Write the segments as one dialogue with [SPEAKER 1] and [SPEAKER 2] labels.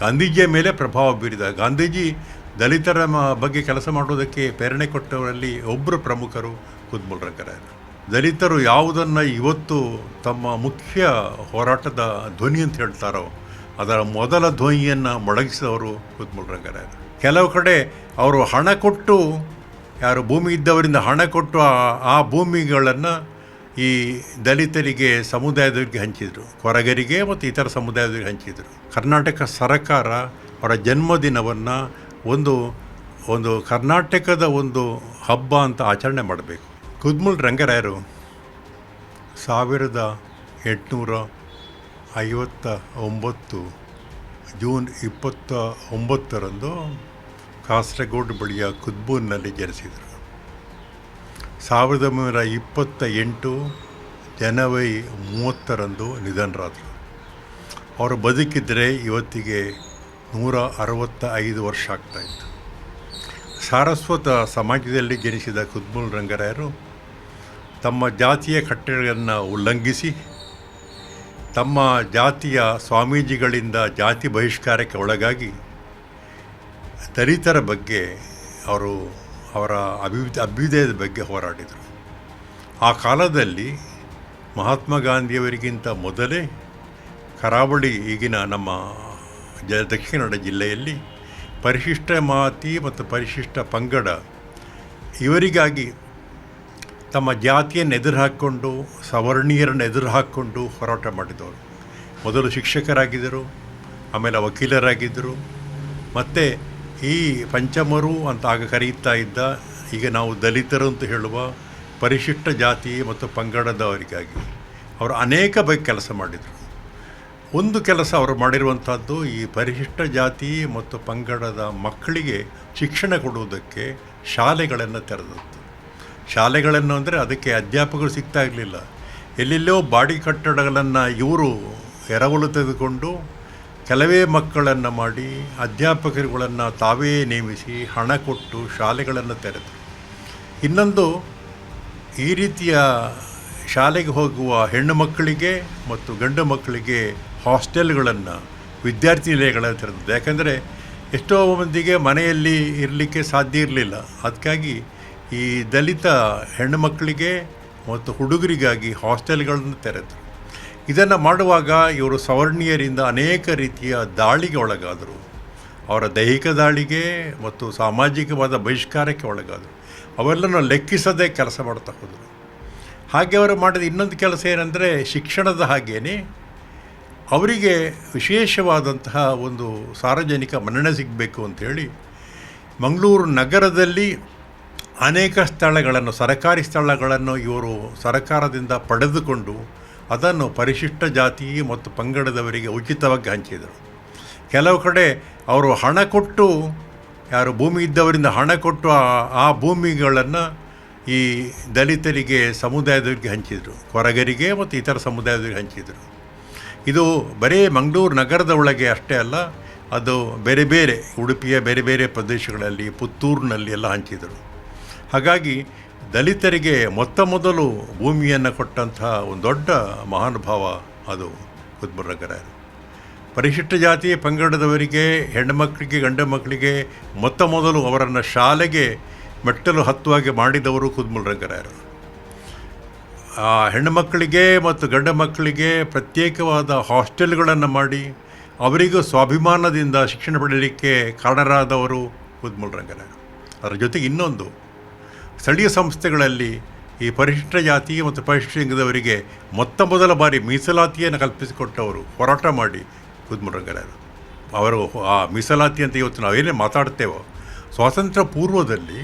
[SPEAKER 1] ಗಾಂಧೀಜಿಯ ಮೇಲೆ ಪ್ರಭಾವ ಬೀರಿದ ಗಾಂಧೀಜಿ ದಲಿತರ ಬಗ್ಗೆ ಕೆಲಸ ಮಾಡುವುದಕ್ಕೆ ಪ್ರೇರಣೆ ಕೊಟ್ಟವರಲ್ಲಿ ಒಬ್ಬರು ಪ್ರಮುಖರು ಕುದ್ಮುಲ್ ರಂಗರಾಯರು ದಲಿತರು ಯಾವುದನ್ನು ಇವತ್ತು ತಮ್ಮ ಮುಖ್ಯ ಹೋರಾಟದ ಧ್ವನಿ ಅಂತ ಹೇಳ್ತಾರೋ, ಅದರ ಮೊದಲ ಧ್ವನಿಯನ್ನು ಮೊಳಗಿಸಿದವರು ಕುದ್ಮುಲ್ ರಂಗರಾಯರು ಕೆಲವು ಕಡೆ ಅವರು ಹಣ ಕೊಟ್ಟು, ಯಾರು ಭೂಮಿ ಇದ್ದವರಿಂದ ಹಣ ಕೊಟ್ಟು ಆ ಭೂಮಿಗಳನ್ನು ಈ ದಲಿತರಿಗೆ ಸಮುದಾಯದವರಿಗೆ ಹಂಚಿದರು. ಕೊರಗರಿಗೆ ಮತ್ತು ಇತರ ಸಮುದಾಯದವರಿಗೆ ಹಂಚಿದರು. ಕರ್ನಾಟಕ ಸರಕಾರ ಅವರ ಜನ್ಮದಿನವನ್ನು ಒಂದು ಒಂದು ಕರ್ನಾಟಕದ ಒಂದು ಹಬ್ಬ ಅಂತ ಆಚರಣೆ ಮಾಡಬೇಕು. ಕುದ್ಮುಲ್ ರಂಗರಾಯರು ಸಾವಿರದ ಎಂಟುನೂರ ಐವತ್ತ ಒಂಬತ್ತು ಜೂನ್ ಇಪ್ಪತ್ತ ಒಂಬತ್ತರಂದು ಕಾಸರಗೋಡು ಬಳಿಯ ಕುದ್ಬೂರಿನಲ್ಲಿ ಜನಿಸಿದರು. ಸಾವಿರದ ಒಂಬೈನೂರ ಇಪ್ಪತ್ತ ಎಂಟು ಜನವರಿ ಮೂವತ್ತರಂದು ನಿಧನರಾದರು. ಅವರು ಬದುಕಿದ್ದರೆ ಇವತ್ತಿಗೆ ನೂರ ಅರವತ್ತ ಐದು ವರ್ಷ ಆಗ್ತಾಯಿತ್ತು ಸಾರಸ್ವತ ಸಮಾಜದಲ್ಲಿ ಜನಿಸಿದ ಕುದ್ಮೂಲ್ ರಂಗರಾಯರು ತಮ್ಮ ಜಾತಿಯ ಕಟ್ಟಳೆಗಳನ್ನು ಉಲ್ಲಂಘಿಸಿ, ತಮ್ಮ ಜಾತಿಯ ಸ್ವಾಮೀಜಿಗಳಿಂದ ಜಾತಿ ಬಹಿಷ್ಕಾರಕ್ಕೆ ಒಳಗಾಗಿ ದಲಿತರ ಬಗ್ಗೆ ಅವರು ಅವರ ಅಭಿ ಅಭ್ಯುದಯದ ಬಗ್ಗೆ ಹೋರಾಡಿದರು. ಆ ಕಾಲದಲ್ಲಿ ಮಹಾತ್ಮ ಗಾಂಧಿಯವರಿಗಿಂತ ಮೊದಲೇ ಕರಾವಳಿ ಈಗಿನ ನಮ್ಮ ಜ, ದಕ್ಷಿಣ ಕನ್ನಡ ಜಿಲ್ಲೆಯಲ್ಲಿ ಪರಿಶಿಷ್ಟ ಮಾತಿ ಮತ್ತು ಪರಿಶಿಷ್ಟ ಪಂಗಡ ಇವರಿಗಾಗಿ ತಮ್ಮ ಜಾತಿಯನ್ನು ಎದುರು ಹಾಕ್ಕೊಂಡು ಸವರ್ಣೀಯರನ್ನು ಎದುರು ಹಾಕ್ಕೊಂಡು ಹೋರಾಟ ಮಾಡಿದವರು. ಮೊದಲು ಶಿಕ್ಷಕರಾಗಿದ್ದರು, ಆಮೇಲೆ ವಕೀಲರಾಗಿದ್ದರು. ಮತ್ತು ಈ ಪಂಚಮರು ಅಂತ ಆಗ ಕರೆಯುತ್ತಾ ಇದ್ದ, ಈಗ ನಾವು ದಲಿತರು ಅಂತ ಹೇಳುವ ಪರಿಶಿಷ್ಟ ಜಾತಿ ಮತ್ತು ಪಂಗಡದವರಿಗಾಗಿ ಅವರು ಅನೇಕ ಬಗ್ಗೆ ಕೆಲಸ ಮಾಡಿದರು. ಒಂದು ಕೆಲಸ ಅವರು ಮಾಡಿರುವಂಥದ್ದು ಈ ಪರಿಶಿಷ್ಟ ಜಾತಿ ಮತ್ತು ಪಂಗಡದ ಮಕ್ಕಳಿಗೆ ಶಿಕ್ಷಣ ಕೊಡುವುದಕ್ಕೆ ಶಾಲೆಗಳನ್ನು ತೆರೆದದ್ದು. ಶಾಲೆಗಳನ್ನು ಅಂದರೆ ಅದಕ್ಕೆ ಅಧ್ಯಾಪಕರು ಸಿಗ್ತಾ ಇರಲಿಲ್ಲ. ಎಲ್ಲೆಲ್ಲೋ ಬಾಡಿ ಕಟ್ಟಡಗಳನ್ನು ಇವರು ಎರವಲು ತೆಗೆದುಕೊಂಡು ಕೆಲವೇ ಮಕ್ಕಳನ್ನು ಮಾಡಿ ಅಧ್ಯಾಪಕರುಗಳನ್ನು ತಾವೇ ನೇಮಿಸಿ ಹಣ ಕೊಟ್ಟು ಶಾಲೆಗಳನ್ನು ತೆರೆದರು. ಇನ್ನೊಂದು, ಈ ರೀತಿಯ ಶಾಲೆಗೆ ಹೋಗುವ ಹೆಣ್ಣು ಮಕ್ಕಳಿಗೆ ಮತ್ತು ಗಂಡು ಮಕ್ಕಳಿಗೆ ಹಾಸ್ಟೆಲ್ಗಳನ್ನು ವಿದ್ಯಾರ್ಥಿ ನಿಲಯಗಳನ್ನು ತೆರೆದದ್ದು ಯಾಕೆಂದರೆ ಎಷ್ಟೋ ಮಂದಿಗೆ ಮನೆಯಲ್ಲಿ ಇರಲಿಕ್ಕೆ ಸಾಧ್ಯ ಇರಲಿಲ್ಲ. ಅದಕ್ಕಾಗಿ ಈ ದಲಿತ ಹೆಣ್ಣು ಮಕ್ಕಳಿಗೆ ಮತ್ತು ಹುಡುಗರಿಗಾಗಿ ಹಾಸ್ಟೆಲ್ಗಳನ್ನು ತೆರೆದರು. ಇದನ್ನು ಮಾಡುವಾಗ ಇವರು ಸವರ್ಣೀಯರಿಂದ ಅನೇಕ ರೀತಿಯ ದಾಳಿಗೆ ಒಳಗಾದರು. ಅವರ ದೈಹಿಕ ದಾಳಿಗೆ ಮತ್ತು ಸಾಮಾಜಿಕವಾದ ಬಹಿಷ್ಕಾರಕ್ಕೆ ಒಳಗಾದರು. ಅವೆಲ್ಲನೂ ಲೆಕ್ಕಿಸದೆ ಕೆಲಸ ಮಾಡ್ತಾ ಹೋದರು. ಹಾಗೆ ಅವರು ಮಾಡಿದ ಇನ್ನೊಂದು ಕೆಲಸ ಏನಂದರೆ ಶಿಕ್ಷಣದ ಹಾಗೇನೆ ಅವರಿಗೆ ವಿಶೇಷವಾದಂತಹ ಒಂದು ಸಾರ್ವಜನಿಕ ಮನ್ನಣೆ ಸಿಗಬೇಕು ಅಂಥೇಳಿ ಮಂಗಳೂರು ನಗರದಲ್ಲಿ ಅನೇಕ ಸ್ಥಳಗಳನ್ನು, ಸರಕಾರಿ ಸ್ಥಳಗಳನ್ನು ಇವರು ಸರಕಾರದಿಂದ ಪಡೆದುಕೊಂಡು ಅದನ್ನು ಪರಿಶಿಷ್ಟ ಜಾತಿ ಮತ್ತು ಪಂಗಡದವರಿಗೆ ಉಚಿತವಾಗಿ ಹಂಚಿದರು. ಕೆಲವು ಕಡೆ ಅವರು ಹಣ ಕೊಟ್ಟು, ಯಾರು ಭೂಮಿ ಇದ್ದವರಿಂದ ಹಣ ಕೊಟ್ಟು ಆ- ಭೂಮಿಗಳನ್ನು ಈ ದಲಿತರಿಗೆ ಸಮುದಾಯದವರಿಗೆ ಹಂಚಿದರು, ಕೊರಗರಿಗೆ ಮತ್ತು ಇತರ ಸಮುದಾಯದವರಿಗೆ ಹಂಚಿದರು. ಇದು ಬರೀ ಮಂಗಳೂರು ನಗರದ ಒಳಗೆ ಅಷ್ಟೇ ಅಲ್ಲ, ಅದು ಬೇರೆ ಬೇರೆ ಉಡುಪಿಯ ಬೇರೆ ಬೇರೆ ಪ್ರದೇಶಗಳಲ್ಲಿ, ಪುತ್ತೂರಿನಲ್ಲಿ ಎಲ್ಲ ಹಂಚಿದರು. ಹಾಗಾಗಿ ದಲಿತರಿಗೆ ಮೊತ್ತ ಮೊದಲು ಭೂಮಿಯನ್ನು ಕೊಟ್ಟಂತಹ ಒಂದು ದೊಡ್ಡ ಮಹಾನುಭಾವ ಅದು ಕುದ್ಮುರ್ರಗರಾಯರು ಪರಿಶಿಷ್ಟ ಜಾತಿ ಪಂಗಡದವರಿಗೆ ಹೆಣ್ಣುಮಕ್ಕಳಿಗೆ ಗಂಡು ಮಕ್ಕಳಿಗೆ ಮೊತ್ತ ಮೊದಲು ಅವರನ್ನು ಶಾಲೆಗೆ ಮೆಟ್ಟಲು ಹತ್ತುವಾಗೆ ಮಾಡಿದವರು ಕುದ್ಮುಲ್ರಂಗರಾಯರು ಆ ಹೆಣ್ಣು ಮಕ್ಕಳಿಗೆ ಮತ್ತು ಗಂಡು ಮಕ್ಕಳಿಗೆ ಪ್ರತ್ಯೇಕವಾದ ಹಾಸ್ಟೆಲ್ಗಳನ್ನು ಮಾಡಿ ಅವರಿಗೂ ಸ್ವಾಭಿಮಾನದಿಂದ ಶಿಕ್ಷಣ ಪಡೆಯಲಿಕ್ಕೆ ಕಾರಣರಾದವರು ಕುದ್ಮುಲ್ರಂಗರಾಯರು ಅದರ ಜೊತೆಗೆ ಇನ್ನೊಂದು, ಸ್ಥಳೀಯ ಸಂಸ್ಥೆಗಳಲ್ಲಿ ಈ ಪರಿಶಿಷ್ಟ ಜಾತಿ ಮತ್ತು ಪರಿಶಿಷ್ಟ ಲಿಂಗದವರಿಗೆ ಮೊತ್ತ ಮೊದಲ ಬಾರಿ ಮೀಸಲಾತಿಯನ್ನು ಕಲ್ಪಿಸಿಕೊಟ್ಟವರು ಹೋರಾಟ ಮಾಡಿ ಕುದ್ಮುರಂಗರಾಯರು ಅವರು ಆ ಮೀಸಲಾತಿ ಅಂತ ಇವತ್ತು ನಾವೇನೇ ಮಾತಾಡ್ತೇವೋ, ಸ್ವಾತಂತ್ರ್ಯ ಪೂರ್ವದಲ್ಲಿ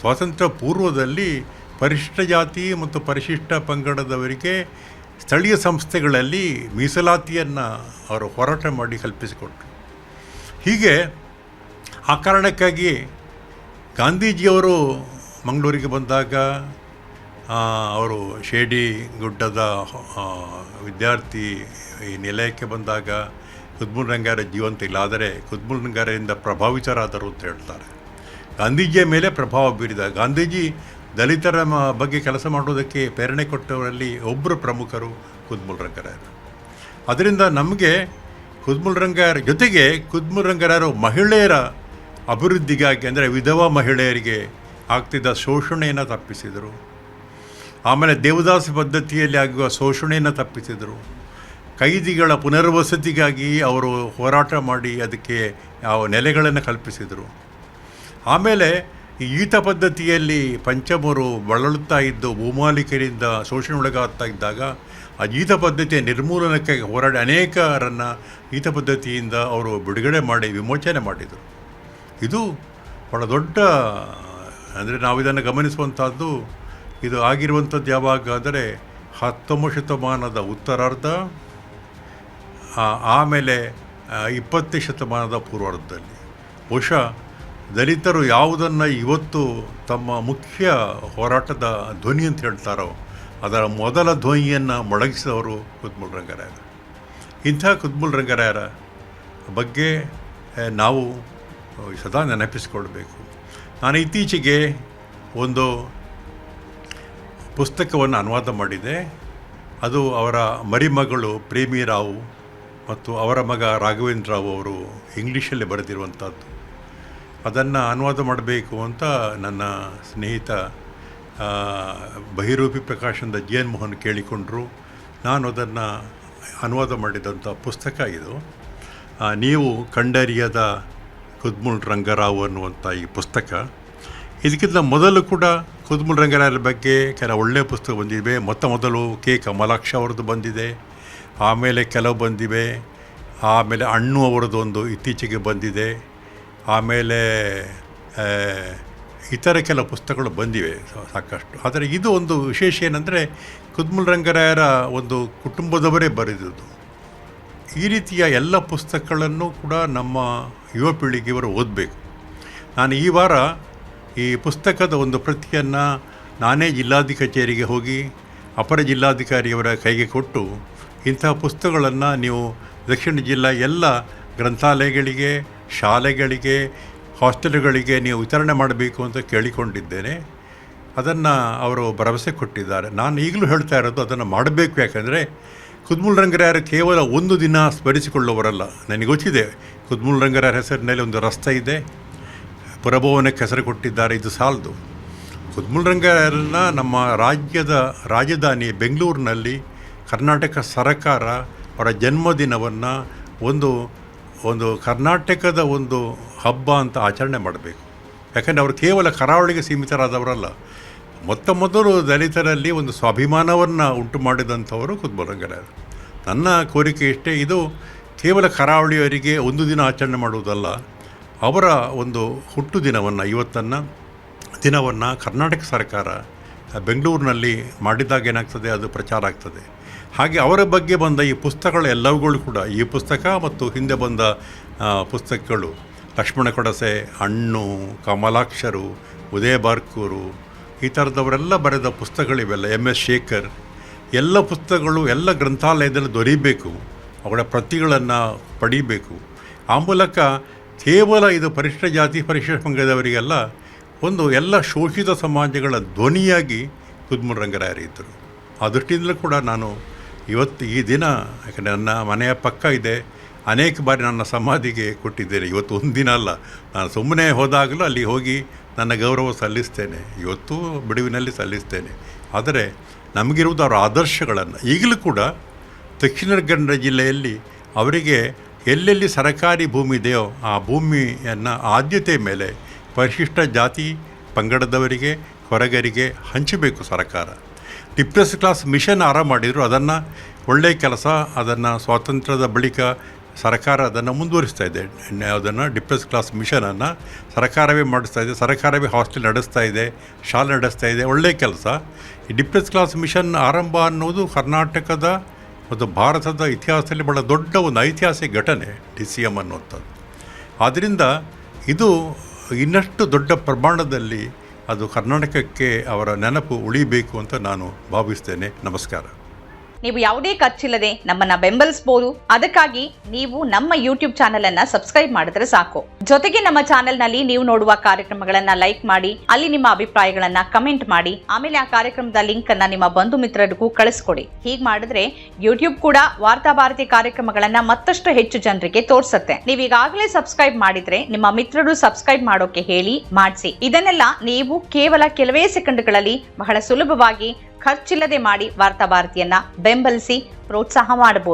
[SPEAKER 1] ಸ್ವಾತಂತ್ರ್ಯ ಪೂರ್ವದಲ್ಲಿ ಪರಿಶಿಷ್ಟ ಜಾತಿ ಮತ್ತು ಪರಿಶಿಷ್ಟ ಪಂಗಡದವರಿಗೆ ಸ್ಥಳೀಯ ಸಂಸ್ಥೆಗಳಲ್ಲಿ ಮೀಸಲಾತಿಯನ್ನು ಅವರು ಹೋರಾಟ ಮಾಡಿ ಕಲ್ಪಿಸಿಕೊಟ್ರು. ಹೀಗೆ ಆ ಕಾರಣಕ್ಕಾಗಿ ಗಾಂಧೀಜಿಯವರು ಮಂಗಳೂರಿಗೆ ಬಂದಾಗ ಅವರು ಶೇಡಿ ಗುಡ್ಡದ ವಿದ್ಯಾರ್ಥಿ ಈ ನಿಲಯಕ್ಕೆ ಬಂದಾಗ ಕುದ್ಮುಲ್ ರಂಗಾರ ಜೀವಂತ ಇಲ್ಲ, ಆದರೆ ಕುದ್ಮುಲ್ ರಂಗಾರದಿಂದ ಪ್ರಭಾವಿತರಾದರು ಅಂತ ಹೇಳ್ತಾರೆ. ಗಾಂಧೀಜಿಯ ಮೇಲೆ ಪ್ರಭಾವ ಬೀರಿದ. ಗಾಂಧೀಜಿ ದಲಿತರ ಬಗ್ಗೆ ಕೆಲಸ ಮಾಡೋದಕ್ಕೆ ಪ್ರೇರಣೆ ಕೊಟ್ಟವರಲ್ಲಿ ಒಬ್ಬರು ಪ್ರಮುಖರು ಕುದ್ಮುಲ್ ರಂಗರಾಯರು ಅದರಿಂದ ನಮಗೆ ಕುದ್ಮುಲ್ ರಂಗರ ಜೊತೆಗೆ ಕುದ್ಮುಲ್ ರಂಗರಾಯರು ಮಹಿಳೆಯರ ಅಭಿವೃದ್ಧಿಗಾಗಿ ಅಂದರೆ ವಿಧವಾ ಮಹಿಳೆಯರಿಗೆ ಆಗ್ತಿದ್ದ ಶೋಷಣೆಯನ್ನು ತಪ್ಪಿಸಿದರು. ಆಮೇಲೆ ದೇವದಾಸ ಪದ್ಧತಿಯಲ್ಲಿ ಆಗುವ ಶೋಷಣೆಯನ್ನು ತಪ್ಪಿಸಿದರು. ಕೈದಿಗಳ ಪುನರ್ವಸತಿಗಾಗಿ ಅವರು ಹೋರಾಟ ಮಾಡಿ ಅದಕ್ಕೆ ಯಾವ ನೆಲೆಗಳನ್ನು ಕಲ್ಪಿಸಿದರು. ಆಮೇಲೆ ಈತ ಪದ್ಧತಿಯಲ್ಲಿ ಪಂಚಮರು ಬಳಲುತ್ತಾ ಇದ್ದು ಭೂಮಾಲಿಕರಿಂದ ಶೋಷಣೆ ಒಳಗಾಗ್ತಾ ಇದ್ದಾಗ ಆ ಈತ ಪದ್ಧತಿಯ ನಿರ್ಮೂಲನಕ್ಕೆ ಹೋರಾಡಿ ಅನೇಕರನ್ನು ಈತ ಪದ್ಧತಿಯಿಂದ ಅವರು ಬಿಡುಗಡೆ ಮಾಡಿ ವಿಮೋಚನೆ ಮಾಡಿದರು. ಇದು ಬಹಳ ದೊಡ್ಡ, ಅಂದರೆ ನಾವು ಇದನ್ನು ಗಮನಿಸುವಂಥದ್ದು ಇದು ಆಗಿರುವಂಥದ್ದು ಯಾವಾಗ ಅಂದರೆ ಹತ್ತೊಂಬತ್ತು ಶತಮಾನದ ಉತ್ತರಾರ್ಧ ಆಮೇಲೆ ಇಪ್ಪತ್ತನೇ ಶತಮಾನದ ಪೂರ್ವಾರ್ಧದಲ್ಲಿ. ಬಹುಶಃ ದಲಿತರು ಯಾವುದನ್ನು ಇವತ್ತು ತಮ್ಮ ಮುಖ್ಯ ಹೋರಾಟದ ಧ್ವನಿ ಅಂತ ಹೇಳ್ತಾರೋ, ಅದರ ಮೊದಲ ಧ್ವನಿಯನ್ನು ಮೊಳಗಿಸಿದವರು ಕುದ್ಮುಲ್ ರಂಗರಾಯರು. ಇಂಥ ಕುದ್ಮುಲ್ ರಂಗರಾಯರ ಬಗ್ಗೆ ನಾವು ಸದಾ ನೆನಪಿಸಿಕೊಳ್ಬೇಕು. ನಾನು ಇತ್ತೀಚೆಗೆ ಒಂದು ಪುಸ್ತಕವನ್ನು ಅನುವಾದ ಮಾಡಿದೆ ಅದು ಅವರ ಮರಿಮಗಳು ಪ್ರೇಮಿ ರಾವ್ ಮತ್ತು ಅವರ ಮಗ ರಾಘವೇಂದ್ರ ರಾವ್ ಅವರು ಇಂಗ್ಲೀಷಲ್ಲಿ ಬರೆದಿರುವಂಥದ್ದು. ಅದನ್ನು ಅನುವಾದ ಮಾಡಬೇಕು ಅಂತ ನನ್ನ ಸ್ನೇಹಿತ ಬಹಿರೂಪಿ ಪ್ರಕಾಶನದ ಜಿ ಎನ್ ಮೋಹನ್ ಕೇಳಿಕೊಂಡರು. ನಾನು ಅದನ್ನು ಅನುವಾದ ಮಾಡಿದಂಥ ಪುಸ್ತಕ ಇದು. ನೀವು ಕಂಡರಿಯದ ಕುದ್ಮುಲ್ ರಂಗರಾವ್ ಅನ್ನುವಂಥ ಈ ಪುಸ್ತಕ. ಇದಕ್ಕಿಂತ ಮೊದಲು ಕೂಡ ಕುದ್ಮುಲ್ ರಂಗರಾಯರ ಬಗ್ಗೆ ಕೆಲವು ಒಳ್ಳೆಯ ಪುಸ್ತಕ ಬಂದಿವೆ. ಮೊತ್ತ ಮೊದಲು ಕೆ. ಕಮಲಾಕ್ಷ ಅವರದ್ದು ಬಂದಿದೆ. ಆಮೇಲೆ ಕೆಲವು ಬಂದಿವೆ. ಆಮೇಲೆ ಅಣ್ಣು ಅವರದ್ದು ಒಂದು ಇತ್ತೀಚೆಗೆ ಬಂದಿದೆ. ಆಮೇಲೆ ಇತರ ಕೆಲವು ಪುಸ್ತಕಗಳು ಬಂದಿವೆ ಸಾಕಷ್ಟು. ಆದರೆ ಇದು ಒಂದು ವಿಶೇಷ ಏನಂದರೆ, ಕುದ್ಮುಲ್ ರಂಗರಾಯರ ಒಂದು ಕುಟುಂಬದವರೇ ಬರೆದಿದ್ದು. ಈ ರೀತಿಯ ಎಲ್ಲ ಪುಸ್ತಕಗಳನ್ನು ಕೂಡ ನಮ್ಮ ಯುವ ಪೀಳಿಗೆಯವರು ಓದಬೇಕು. ನಾನು ಈ ವಾರ ಈ ಪುಸ್ತಕದ ಒಂದು ಪ್ರತಿಯನ್ನು ನಾನೇ ಜಿಲ್ಲಾಧಿಕಾರಿ ಕಚೇರಿಗೆ ಹೋಗಿ, ಅಪರ ಜಿಲ್ಲಾಧಿಕಾರಿಯವರ ಕೈಗೆ ಕೊಟ್ಟು, ಇಂತಹ ಪುಸ್ತಕಗಳನ್ನು ನೀವು ದಕ್ಷಿಣ ಜಿಲ್ಲಾ ಎಲ್ಲ ಗ್ರಂಥಾಲಯಗಳಿಗೆ ಶಾಲೆಗಳಿಗೆ, ಹಾಸ್ಟೆಲ್ಗಳಿಗೆ ನೀವು ವಿತರಣೆ ಮಾಡಬೇಕು ಅಂತ ಕೇಳಿಕೊಂಡಿದ್ದೇನೆ. ಅದನ್ನು ಅವರು ಭರವಸೆ ಕೊಟ್ಟಿದ್ದಾರೆ. ನಾನು ಈಗಲೂ ಹೇಳ್ತಾ ಇರೋದು ಅದನ್ನು ಮಾಡಬೇಕು. ಯಾಕಂದರೆ ಕುದ್ಮುಲ್ ರಂಗರಾಯರು ಕೇವಲ ಒಂದು ದಿನ ಸ್ಮರಿಸಿಕೊಳ್ಳುವವರಲ್ಲ. ನನಗೆ ಗೊತ್ತಿದೆ ಕುದ್ಮುಲ್ ರಂಗರಾಯರ ಹೆಸರಿನಲ್ಲಿ ಒಂದು ರಸ್ತೆ ಇದೆ. ಪುರಭವನಕ್ಕೆ ಹೆಸರು ಕೊಟ್ಟಿದ್ದಾರೆ, ಇದು ಸಾಲದು. ಕುದ್ಮುಲ್ ರಂಗರಾಯರನ್ನ ನಮ್ಮ ರಾಜ್ಯದ ರಾಜಧಾನಿ ಬೆಂಗಳೂರಿನಲ್ಲಿ ಕರ್ನಾಟಕ ಸರ್ಕಾರ ಅವರ ಜನ್ಮದಿನವನ್ನು ಒಂದು ಒಂದು ಕರ್ನಾಟಕದ ಒಂದು ಹಬ್ಬ ಅಂತ ಆಚರಣೆ ಮಾಡಬೇಕು. ಯಾಕಂದರೆ ಅವರು ಕೇವಲ ಕರಾವಳಿಗೆ ಸೀಮಿತರಾದವರಲ್ಲ. ಮೊತ್ತ ಮೊದಲು ದಲಿತರಲ್ಲಿ ಒಂದು ಸ್ವಾಭಿಮಾನವನ್ನು ಉಂಟು ಮಾಡಿದಂಥವರು ಕುದ್ಬರಂಗರಾಯರು ರಂಗರಾಯರು ನನ್ನ ಕೋರಿಕೆ ಇಷ್ಟೇ, ಇದು ಕೇವಲ ಕರಾವಳಿಯವರಿಗೆ ಒಂದು ದಿನ ಆಚರಣೆ ಮಾಡುವುದಲ್ಲ, ಅವರ ಒಂದು ಹುಟ್ಟು ದಿನವನ್ನು, ಇವತ್ತನ್ನು ದಿನವನ್ನು ಕರ್ನಾಟಕ ಸರ್ಕಾರ ಬೆಂಗಳೂರಿನಲ್ಲಿ ಮಾಡಿದಾಗ ಏನಾಗ್ತದೆ, ಅದು ಪ್ರಚಾರ ಆಗ್ತದೆ. ಹಾಗೆ ಅವರ ಬಗ್ಗೆ ಬಂದ ಈ ಪುಸ್ತಕಗಳು ಎಲ್ಲವುಗಳು ಕೂಡ, ಈ ಪುಸ್ತಕ ಮತ್ತು ಹಿಂದೆ ಬಂದ ಪುಸ್ತಕಗಳು, ಲಕ್ಷ್ಮಣ ಕೊಡಸೆ, ಹಣ್ಣು, ಕಮಲಾಕ್ಷರು ಉದಯ ಬಾರ್ಕೂರು ಈ ಥರದವರೆಲ್ಲ ಬರೆದ ಪುಸ್ತಕಗಳಿವೆಲ್ಲ ಎಂ ಎಸ್ ಶೇಖರ್, ಎಲ್ಲ ಪುಸ್ತಕಗಳು, ಎಲ್ಲ ಗ್ರಂಥಾಲಯದಲ್ಲಿ ದೊರೀಬೇಕು, ಅವರ ಪ್ರತಿಗಳನ್ನು ಪಡೀಬೇಕು. ಆ ಮೂಲಕ ಕೇವಲ ಇದು ಪರಿಶಿಷ್ಟ ಜಾತಿ ಪರಿಶಿಷ್ಟ ಪಂಗದವರಿಗೆಲ್ಲ ಒಂದು ಎಲ್ಲ ಶೋಷಿತ ಸಮಾಜಗಳ ಧ್ವನಿಯಾಗಿ ಕುದ್ಮುರಂಗರಾಯರಿದ್ದರು ಆ ದೃಷ್ಟಿಯಿಂದಲೂ ಕೂಡ ನಾನು ಇವತ್ತು ಈ ದಿನ, ಯಾಕಂದರೆ ನನ್ನ ಮನೆಯ ಪಕ್ಕ ಇದೆ, ಅನೇಕ ಬಾರಿ ನನ್ನ ಸಮಾಧಿಗೆ ಕೊಟ್ಟಿದ್ದೇನೆ. ಇವತ್ತು ಒಂದು ದಿನ ಅಲ್ಲ, ನಾನು ಸುಮ್ಮನೆ ಹೋದಾಗಲೂ ಅಲ್ಲಿ ಹೋಗಿ ನನ್ನ ಗೌರವ ಸಲ್ಲಿಸ್ತೇನೆ. ಇವತ್ತು ಬಿಡುವಿನಲ್ಲಿ ಸಲ್ಲಿಸ್ತೇನೆ. ಆದರೆ ನಮಗಿರುವುದು ಅವರ ಆದರ್ಶಗಳನ್ನು. ಈಗಲೂ ಕೂಡ ದಕ್ಷಿಣ ಕನ್ನಡ ಜಿಲ್ಲೆಯಲ್ಲಿ ಅವರಿಗೆ ಎಲ್ಲೆಲ್ಲಿ ಸರಕಾರಿ ಭೂಮಿ ಇದೆಯೋ ಆ ಭೂಮಿಯನ್ನು ಆದ್ಯತೆ ಮೇಲೆ ಪರಿಶಿಷ್ಟ ಜಾತಿ ಪಂಗಡದವರಿಗೆ, ಹೊರಗರಿಗೆ ಹಂಚಬೇಕು ಸರ್ಕಾರ. ಡಿಪ್ರೆಸ್ ಕ್ಲಾಸ್ ಮಿಷನ್ ಆರಂಭ ಮಾಡಿದರು. ಅದನ್ನು ಒಳ್ಳೆಯ ಕೆಲಸ, ಅದನ್ನು ಸ್ವಾತಂತ್ರ್ಯದ ಬಳಿಕ ಸರ್ಕಾರ ಅದನ್ನು ಮುಂದುವರಿಸ್ತಾ ಇದೆ. ಅದನ್ನು ಡಿಪ್ರೆಸ್ ಕ್ಲಾಸ್ ಮಿಷನನ್ನು ಸರ್ಕಾರವೇ ಮಾಡಿಸ್ತಾ ಇದೆ. ಸರ್ಕಾರವೇ ಹಾಸ್ಟೆಲ್ ನಡೆಸ್ತಾ ಇದೆ, ಶಾಲೆ ನಡೆಸ್ತಾ ಇದೆ. ಒಳ್ಳೆಯ ಕೆಲಸ. ಈ ಡಿಪ್ರೆಸ್ ಕ್ಲಾಸ್ ಮಿಷನ್ ಆರಂಭ ಅನ್ನೋದು ಕರ್ನಾಟಕದ ಮತ್ತು ಭಾರತದ ಇತಿಹಾಸದಲ್ಲಿ ಬಹಳ ದೊಡ್ಡ ಒಂದು ಐತಿಹಾಸಿಕ ಘಟನೆ ಡಿ ಸಿ ಎಂ ಅನ್ನುವಂಥದ್ದು. ಆದ್ದರಿಂದ ಇದು ಇನ್ನಷ್ಟು ದೊಡ್ಡ ಪ್ರಮಾಣದಲ್ಲಿ ಅದು ಕರ್ನಾಟಕಕ್ಕೆ ಅವರ ನೆನಪು ಉಳಿಬೇಕು ಅಂತ ನಾನು ಭಾವಿಸ್ತೇನೆ. ನಮಸ್ಕಾರ.
[SPEAKER 2] ನೀವು ಯಾವುದೇ ಖರ್ಚಿಲ್ಲದೆ ನಮ್ಮನ್ನ ಬೆಂಬಲಿಸಬಹುದು ಅದಕ್ಕಾಗಿ ನೀವು ನಮ್ಮ ಯೂಟ್ಯೂಬ್ ಚಾನೆಲ್ ಅನ್ನ ಸಬ್ಸ್ಕ್ರೈಬ್ ಮಾಡಿದ್ರೆ ಸಾಕು. ಜೊತೆಗೆ ನಮ್ಮ ಚಾನೆಲ್ನಲ್ಲಿ ನೀವು ನೋಡುವ ಕಾರ್ಯಕ್ರಮಗಳನ್ನ ಲೈಕ್ ಮಾಡಿ, ಅಲ್ಲಿ ನಿಮ್ಮ ಅಭಿಪ್ರಾಯಗಳನ್ನ ಕಮೆಂಟ್ ಮಾಡಿ, ಆಮೇಲೆ ಆ ಕಾರ್ಯಕ್ರಮದ ಲಿಂಕ್ ಅನ್ನ ನಿಮ್ಮ ಬಂಧು ಮಿತ್ರರಿಗೂ ಕಳಿಸ್ಕೊಡಿ. ಹೀಗ್ ಮಾಡಿದ್ರೆ ಯೂಟ್ಯೂಬ್ ಕೂಡ ವಾರ್ತಾ ಭಾರತಿ ಕಾರ್ಯಕ್ರಮಗಳನ್ನ ಮತ್ತಷ್ಟು ಹೆಚ್ಚು ಜನರಿಗೆ ತೋರಿಸುತ್ತೆ. ನೀವು ಈಗಾಗಲೇ ಸಬ್ಸ್ಕ್ರೈಬ್ ಮಾಡಿದ್ರೆ ನಿಮ್ಮ ಮಿತ್ರರು ಸಬ್ಸ್ಕ್ರೈಬ್ ಮಾಡೋಕೆ ಹೇಳಿ ಮಾಡಿಸಿ. ಇದನ್ನೆಲ್ಲ ನೀವು ಕೇವಲ ಕೆಲವೇ ಸೆಕೆಂಡ್ಗಳಲ್ಲಿ ಬಹಳ ಸುಲಭವಾಗಿ ಖರ್ಚಿಲ್ಲದೆ ಮಾಡಿ ವಾರ್ತಾ ಭಾರತಿಯನ್ನ ಬೆಂಬಲಿಸಿ ಪ್ರೋತ್ಸಾಹ ಮಾಡಬಹುದು.